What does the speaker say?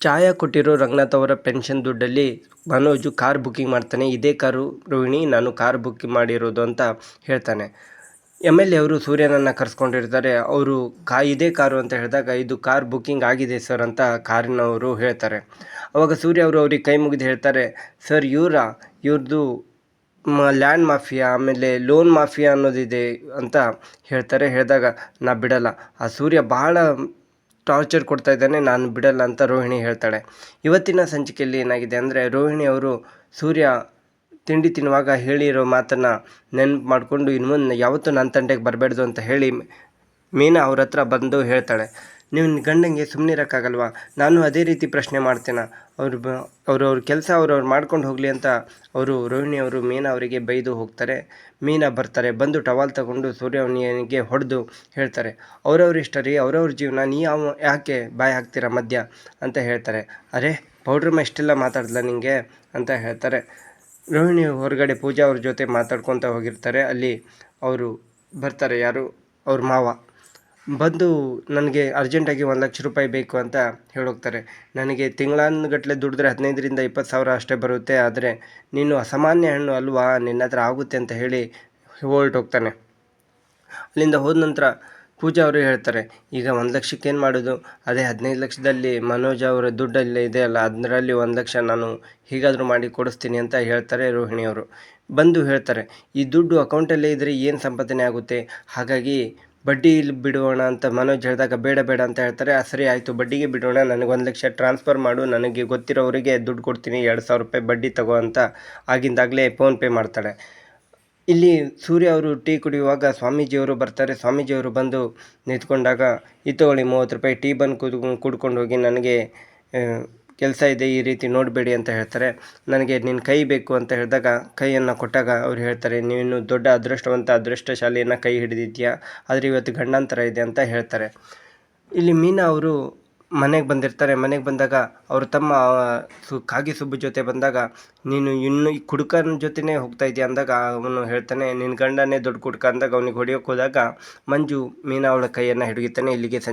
ಛಾಯಾ ಕೊಟ್ಟಿರೋ ರಂಗನಾಥ್ ಅವರ ಪೆನ್ಷನ್ ದುಡ್ಡಲ್ಲಿ ಮನೋಜು ಕಾರ್ ಬುಕ್ಕಿಂಗ್ ಮಾಡ್ತಾನೆ. ಇದೇ ಕಾರು ರೋಹಿಣಿ, ನಾನು ಕಾರ್ ಬುಕ್ಕಿಂಗ್ ಮಾಡಿರೋದು ಅಂತ ಹೇಳ್ತಾನೆ. ಎಂ ಎಲ್ ಎ ಅವರು ಸೂರ್ಯನನ್ನು ಕರೆಸ್ಕೊಂಡಿರ್ತಾರೆ. ಅವರು ಕಾ, ಇದೇ ಕಾರು ಅಂತ ಹೇಳಿದಾಗ ಇದು ಕಾರ್ ಬುಕ್ಕಿಂಗ್ ಆಗಿದೆ ಸರ್ ಅಂತ ಕಾರಿನವರು ಹೇಳ್ತಾರೆ. ಅವಾಗ ಸೂರ್ಯ ಅವರು ಅವ್ರಿಗೆ ಕೈ ಮುಗಿದು ಹೇಳ್ತಾರೆ, ಸರ್, ಇವರ ಇವ್ರದ್ದು ಲ್ಯಾಂಡ್ ಮಾಫಿಯಾ, ಆಮೇಲೆ ಲೋನ್ ಮಾಫಿಯಾ ಅನ್ನೋದಿದೆ ಅಂತ ಹೇಳ್ತಾರೆ. ಹೇಳಿದಾಗ, ನಾ ಬಿಡಲ್ಲ. ಆ ಸೂರ್ಯ ಭಾಳ ಟಾರ್ಚರ್ ಕೊಡ್ತಾ ಇದ್ದಾನೆ, ನಾನು ಬಿಡಲ್ಲ ಅಂತ ರೋಹಿಣಿ ಹೇಳ್ತಾಳೆ. ಇವತ್ತಿನ ಸಂಚಿಕೆಯಲ್ಲಿ ಏನಾಗಿದೆ ಅಂದರೆ ರೋಹಿಣಿ ಅವರು ಸೂರ್ಯ ತಿಂಡಿ ತಿನ್ನುವಾಗ ಹೇಳಿರೋ ಮಾತನ್ನು ನೆನಪು ಮಾಡಿಕೊಂಡು ಇನ್ನು ಮುಂದೆ ಯಾವತ್ತೂ ನನ್ನ ತಂಟೆಗೆ ಬರಬೇಡ್ದು ಅಂತ ಹೇಳಿ ಮೀನಾ ಅವ್ರ ಹತ್ರ ಬಂದು ಹೇಳ್ತಾಳೆ. ನೀವು ಗಂಡಂಗೆ ಸುಮ್ಮನೆ ಇರೋಕ್ಕಾಗಲ್ವಾ? ನಾನು ಅದೇ ರೀತಿ ಪ್ರಶ್ನೆ ಮಾಡ್ತೇನೆ. ಅವ್ರು ಬ ಅವ್ರವ್ರ ಕೆಲಸ ಅವ್ರವ್ರು ಮಾಡ್ಕೊಂಡು ಹೋಗಲಿ ಅಂತ ಅವರು ರೋಹಿಣಿ ಅವರು, ಮೀನಾ ಅವರಿಗೆ ಬೈದು ಹೋಗ್ತಾರೆ. ಮೀನಾ ಬರ್ತಾರೆ, ಬಂದು ಟವಾಲ್ ತಗೊಂಡು ಸೂರ್ಯವನಿಗೆ ಹೊಡೆದು ಹೇಳ್ತಾರೆ. ಅವ್ರವ್ರ ಇಷ್ಟ ರೀ, ಅವ್ರವ್ರ ಜೀವನ, ನೀ ಯಾವ ಯಾಕೆ ಬಾಯಿ ಹಾಕ್ತೀರಾ ಮಧ್ಯ ಅಂತ ಹೇಳ್ತಾರೆ. ಅರೆ ಪೌಡ್ರಮ್ಮ ಇಷ್ಟೆಲ್ಲ ಮಾತಾಡ್ದಲ್ಲ ನಿಮಗೆ ಅಂತ ಹೇಳ್ತಾರೆ. ರೋಹಿಣಿ ಹೊರಗಡೆ ಪೂಜಾ ಅವ್ರ ಜೊತೆ ಮಾತಾಡ್ಕೊತ ಹೋಗಿರ್ತಾರೆ. ಅಲ್ಲಿ ಅವರು ಬರ್ತಾರೆ ಯಾರು? ಅವ್ರ ಮಾವ. ಬಂದು ನನಗೆ ಅರ್ಜೆಂಟಾಗಿ ಒಂದು ಲಕ್ಷ ರೂಪಾಯಿ ಬೇಕು ಅಂತ ಹೇಳೋಗ್ತಾರೆ. ನನಗೆ ತಿಂಗಳಾನುಗಟ್ಟಲೆ ದುಡಿದ್ರೆ ಹದಿನೈದರಿಂದ ಇಪ್ಪತ್ತು ಸಾವಿರ ಅಷ್ಟೇ ಬರುತ್ತೆ. ಆದರೆ ನೀನು ಅಸಾಮಾನ್ಯ ಹಣ್ಣು ಅಲ್ವಾ? ನಿನ್ನ ಹತ್ರ ಆಗುತ್ತೆ ಅಂತ ಹೇಳಿ ಹೋಗ್ತಾನೆ ಅಲ್ಲಿಂದ ಹೋದ ನಂತರ ಪೂಜಾ ಅವರು ಹೇಳ್ತಾರೆ, ಈಗ ಒಂದು ಲಕ್ಷಕ್ಕೆ ಏನು ಮಾಡೋದು? ಅದೇ ಹದಿನೈದು ಲಕ್ಷದಲ್ಲಿ ಮನೋಜ್ ಅವರ ದುಡ್ಡಲ್ಲಿ ಇದೆ ಅಲ್ಲ, ಅದರಲ್ಲಿ ಒಂದು ಲಕ್ಷ ನಾನು ಹೀಗಾದರೂ ಮಾಡಿ ಕೊಡಿಸ್ತೀನಿ ಅಂತ ಹೇಳ್ತಾರೆ ರೋಹಿಣಿಯವರು. ಬಂದು ಹೇಳ್ತಾರೆ, ಈ ದುಡ್ಡು ಅಕೌಂಟಲ್ಲೇ ಇದ್ದರೆ ಏನು ಸಂಪಾದನೆ ಆಗುತ್ತೆ? ಹಾಗಾಗಿ ಬಡ್ಡಿ ಇಲ್ಲಿ ಬಿಡೋಣ ಅಂತ ಮನೋಜ್ ಹೇಳಿದಾಗ ಬೇಡ ಬೇಡ ಅಂತ ಹೇಳ್ತಾರೆ. ಆ, ಸರಿ ಆಯಿತು, ಬಡ್ಡಿಗೆ ಬಿಡೋಣ. ನನಗೆ ಒಂದು ಲಕ್ಷ ಟ್ರಾನ್ಸ್ಫರ್ ಮಾಡು. ನನಗೆ ಗೊತ್ತಿರೋರಿಗೆ ದುಡ್ಡು ಕೊಡ್ತೀನಿ. ಎರಡು ಸಾವಿರ ರೂಪಾಯಿ ಬಡ್ಡಿ ತಗೋ ಅಂತ ಆಗಿಂದಾಗಲೇ ಫೋನ್ಪೇ ಮಾಡ್ತಾಳೆ. ಇಲ್ಲಿ ಸೂರ್ಯ ಅವರು ಟೀ ಕುಡಿಯುವಾಗ ಸ್ವಾಮೀಜಿಯವರು ಬರ್ತಾರೆ. ಸ್ವಾಮೀಜಿಯವರು ಬಂದು ನಿಂತ್ಕೊಂಡಾಗ ತಗೊಳ್ಳಿ ಮೂವತ್ತು ರೂಪಾಯಿ ಟೀ ಬಂದು ಕುದ್ ಕುಡ್ಕೊಂಡು ಹೋಗಿ ನನಗೆ ಕೆಲಸ ಇದೆ, ಈ ರೀತಿ ನೋಡಬೇಡಿ ಅಂತ ಹೇಳ್ತಾರೆ. ನನಗೆ ನಿನ್ನ ಕೈ ಬೇಕು ಅಂತ ಹೇಳಿದಾಗ ಕೈಯನ್ನು ಕೊಟ್ಟಾಗ ಅವ್ರು ಹೇಳ್ತಾರೆ, ನೀನು ದೊಡ್ಡ ಅದೃಷ್ಟವಂತ ಅದೃಷ್ಟಶಾಲಿಯನ್ನು ಕೈ ಹಿಡಿದಿದ್ಯಾ ಆದರೆ ಇವತ್ತು ಗಂಡಾಂತರ ಇದೆ ಅಂತ ಹೇಳ್ತಾರೆ. ಇಲ್ಲಿ ಮೀನಾ ಅವರು ಮನೆಗೆ ಬಂದಿರ್ತಾರೆ. ಮನೆಗೆ ಬಂದಾಗ ಅವರು ತಮ್ಮ ಸು, ಕಾಗಿ ಸುಬ್ಬು ಜೊತೆ ಬಂದಾಗ, ನೀನು ಇನ್ನು ಈ ಕುಡುಕನ ಜೊತೆನೇ ಹೋಗ್ತಾ ಇದೆಯಾ ಅಂದಾಗ ಅವನು ಹೇಳ್ತಾನೆ ನಿನ್ನ ಗಂಡನೇ ದೊಡ್ಡ ಕುಡುಕ ಅಂದಾಗ ಅವನಿಗೆ ಹೊಡಿಯೋಕೆ ಹೋದಾಗ ಮಂಜು ಮೀನಾ ಅವಳ ಕೈಯನ್ನು ಹಿಡಿಯುತ್ತಾನೆ, ಇಲ್ಲಿಗೆ ಸಂಚ